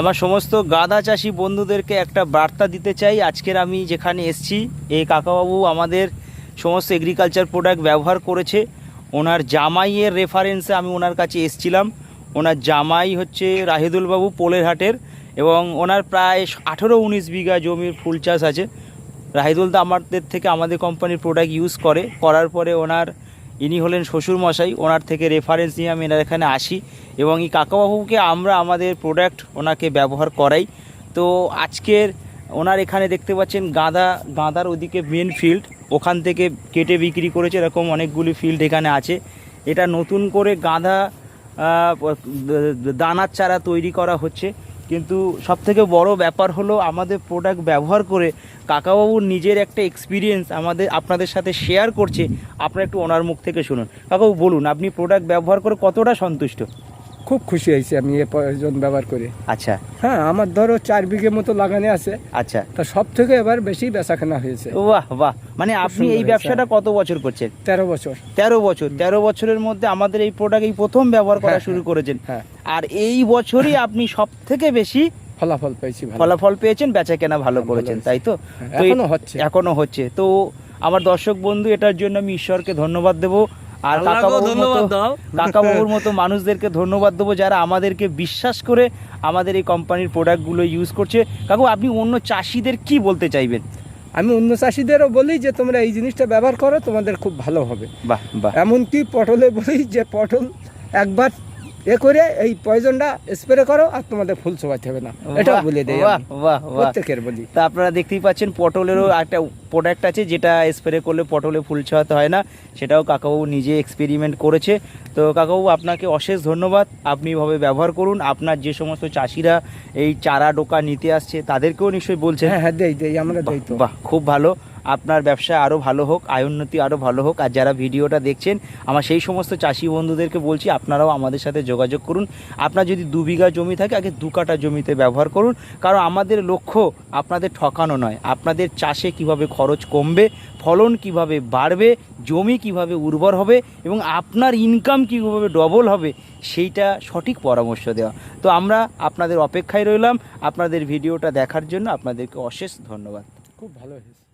আমার সমস্ত গাদা চাষি বন্ধুদেরকে একটা বার্তা দিতে চাই। আজকের আমি যেখানে এসছি এই কাকাবাবু আমাদের সমস্ত এগ্রিকালচার প্রোডাক্ট ব্যবহার করেছে। ওনার জামাইয়ের রেফারেন্সে আমি ওনার কাছে এসছিলাম। ওনার জামাই হচ্ছে রাহিদুল বাবু পোলের হাটের এবং ওনার প্রায় আঠেরো উনিশ বিঘা জমির ফুল চাষ আছে। রাহিদুল তো আমাদের থেকে আমাদের কোম্পানির প্রোডাক্ট ইউজ করে। করার পরে ওনার ইনি হলেন শ্বশুর মশাই ওনার থেকে রেফারেন্স নিয়ে আমি এনার এখানে আসি এবং এই কাকাবাবুকে আমরা আমাদের প্রোডাক্ট ওনাকে ব্যবহার করাই। তো আজকের ওনার এখানে দেখতে পাচ্ছেন গাঁদা, গাঁদার ওদিকে মেন ফিল্ড ওখান থেকে কেটে বিক্রি করেছে, এরকম অনেকগুলি ফিল্ড এখানে আছে। এটা নতুন করে গাঁদা দানার চারা তৈরি করা হচ্ছে। কিন্তু সবথেকে বড় ব্যাপার হলো আমাদের প্রোডাক্ট ব্যবহার করে কাকাবাবুর নিজের একটা এক্সপিরিয়েন্স আমাদের, আপনাদের সাথে শেয়ার করছে। আপনারা একটু ওনার মুখ থেকে শুনুন। কাকাবাবু, বলুন, আপনি প্রোডাক্ট ব্যবহার করে কতটা সন্তুষ্ট? খুব খুশি হয়েছি আমি এ প্রয়োজন ব্যবহার করে। আচ্ছা। হ্যাঁ আমার ধরো চার বিঘে মতো লাগানো আছে। আচ্ছা। তা সব থেকে এবার বেশি বেচাকেনা হয়েছে। বাহ বাহ। মানে আপনি এই ব্যবসাটা কত বছর করছেন? তেরো বছর। তেরো বছর। তেরো বছরের মধ্যে আমাদের এই প্রোডাক্ট এই প্রথম ব্যবহার করা হ্যাঁ, শুরু করেছেন। হ্যাঁ। আর এই বছরই আপনি সব থেকে বেশি ফলাফল পেয়েছি ভালো। ফলাফল পেয়েছেন বেচা কেনা ভালো হ্যাঁ, করেছেন তাই তো? হ্যাঁ, এখনও হচ্ছে। এখনও হচ্ছে। তো আমার দর্শক বন্ধু এটার জন্য আমি ঈশ্বরকে ধন্যবাদ দেবো। আর ধন্যবাদ মতো দাও। কাকাবাবুর মতো মানুষদেরকে ধন্যবাদ দেবো যারা আমাদেরকে বিশ্বাস করে আমাদের এই কোম্পানির প্রোডাক্টগুলো ইউজ করছে। কাকু আপনি অন্য চাষিদের কি বলতে চাইবেন? আমি অন্য চাষিদেরও বলি যে তোমরা এই জিনিসটা ব্যবহার করো তোমাদের খুব ভালো হবে। বাহ বাহ। এমনকি পটলে বলি যে পটল একবার এ করে এই পয়জনটা স্প্রে করো আর তোমাদের ফুল শোভাতে হবে না। এটা বলে দেয় প্রত্যেকের বলি। তা আপনারা দেখতেই পাচ্ছেন পটলেরও একটা প্রোডাক্ট আছে যেটা স্প্রে করলে পটলে ফুল ছড়াতে হয় না সেটাও কাকাবাবু নিজে এক্সপেরিমেন্ট করেছে। তো কাকাবাবু আপনাকে অশেষ ধন্যবাদ। আপনি এভাবে ব্যবহার করুন। আপনার যে সমস্ত চাষিরা এই চারা ডোকা নিতে আসছে তাদেরকেও নিশ্চয়ই বলছেন। হ্যাঁ হ্যাঁ দেই দেই আমরা দেই তো। বাহ খুব ভালো। আপনার ব্যবসা আরও ভালো হোক, আয় উন্নতি আরও ভালো হোক। আর যারা ভিডিওটা দেখছেন, আমার সেই সমস্ত চাষি বন্ধুদেরকে বলছি, আপনারাও আমাদের সাথে যোগাযোগ করুন। আপনার যদি দু বিঘা জমি থাকে, আগে দু কাটা জমিতে ব্যবহার করুন। কারণ আমাদের লক্ষ্য আপনাদের ঠকানো নয়। আপনাদের চাষে কীভাবে খরচ কমবে, ফলন কীভাবে বাড়বে, জমি কীভাবে উর্বর হবে, এবং আপনার ইনকাম কীভাবে ডবল হবে, সেইটা সঠিক পরামর্শ দেওয়া। তো আমরা আপনাদের অপেক্ষায় রইলাম। আপনাদের ভিডিওটা দেখার জন্য আপনাদেরকে অশেষ ধন্যবাদ। খুব ভালো হয়েছে।